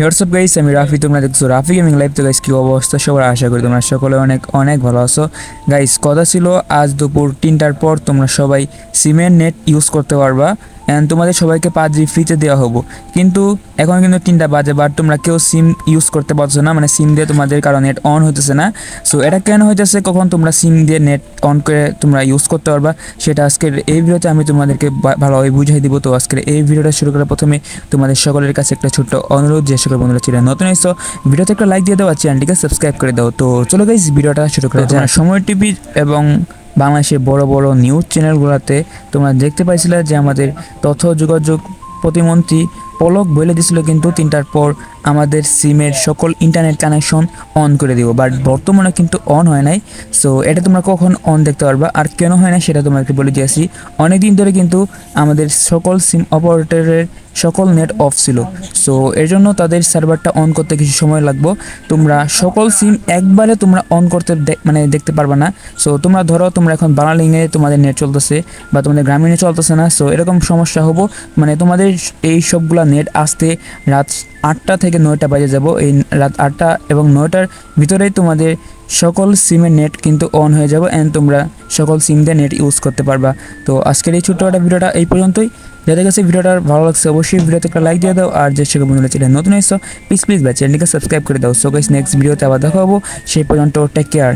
WhatsApp guys আমি রাফি তোমরা দেখছ রাফি গেমিং লাইভ তো গাইস কি অবস্থা? সবার আশা করি তোমরা সকলে অনেক অনেক ভালো আছো। গাইস কথা ছিল, আজ দুপুর তিনটার পর তোমরা সবাই সিমের নেট ইউজ করতে পারবা অ্যান্ড তোমাদের সবাইকে পাঁচ জি ফ্রিতে দেওয়া হব। কিন্তু এখন কিন্তু তিনটা বাজে বাট তোমরা কেউ সিম ইউজ করতে পারছ না মানে সিম দিয়ে তোমাদের কারণ নেট অন হইতেছে না। সো এটা কেন হইতেছে? কখন তোমরা সিম দিয়ে নেট অন করে তোমরা ইউজ করতে পারবা, সেটা আজকের এই ভিডিওতে আমি তোমাদেরকে ভালোভাবে বুঝিয়ে দিব। তো আজকের এই ভিডিওটা শুরু করার প্রথমে তোমাদের সকলের কাছে একটা ছোট্ট অনুরোধ, যে সকল বন্ধুরা ছিলেন নতুন এসো ভিডিওতে একটা লাইক দিয়ে দাও আর চ্যানেলটিকে সাবস্ক্রাইব করে দাও। তো চলো গাইস ভিডিওটা শুরু করা যাক। সময় টিভি এবং বাংলাদেশের বড় বড় নিউজ চ্যানেলগুলোতে তোমরা দেখতে পাইছিলে যে আমাদের তথ্য যোগাযোগ প্রতিমন্ত্রী পলক বলে দিছিল কিন্তু তিনটার পর আমাদের সিমের সকল ইন্টারনেট কানেকশন অন করে দিব। বাট বর্তমানে কিন্তু অন হয় নাই। সো এটা তোমরা কখন অন দেখতে পারবা আর কেন হয় না সেটা তোমাকে বলে দিয়েছি অনেক দিন ধরে কিন্তু আমাদের সকল সিম অপারেটরের সকল নেট অফ ছিল। সো এর জন্য তাদের সার্ভারটা অন করতে কিছু সময় লাগবে। তোমরা সকল সিম একবারে তোমরা অন করতে মানে দেখতে পারবে না। সো তোমরা ধরো, তোমরা এখন বাংলালিংয়ে তোমাদের নেট চলতেছে বা তোমাদের গ্রামীণে চলতেছে না। সো এরকম সমস্যা হব। মানে তোমাদের এই সবগুলা নেট আসতে রাত আটটা থেকে নয়টা বাজে যাব। এই রাত আটটা এবং নয়টার ভিতরেই তোমাদের সকল সিমের নেট কিন্তু অন হয়ে যাবে অ্যান্ড তোমরা সকল সিম দিয়ে নেট ইউজ করতে পারবা। তো আজকের এই ছোট্ট একটা ভিডিওটা এই পর্যন্তই। যাদের কাছে ভিডিওটা ভালো লাগছে অবশ্যই ভিডিওতে একটা লাইক দিয়ে দাও আর যে সকল বন্ধুরা চ্যানেল নতুন এসো প্লিজ প্লিজ বা চ্যানেলকে সাবস্ক্রাইব করে দাও। সো গাইস নেক্সট ভিডিওতে আবার দেখা হব। সেই পর্যন্ত টেক কেয়ার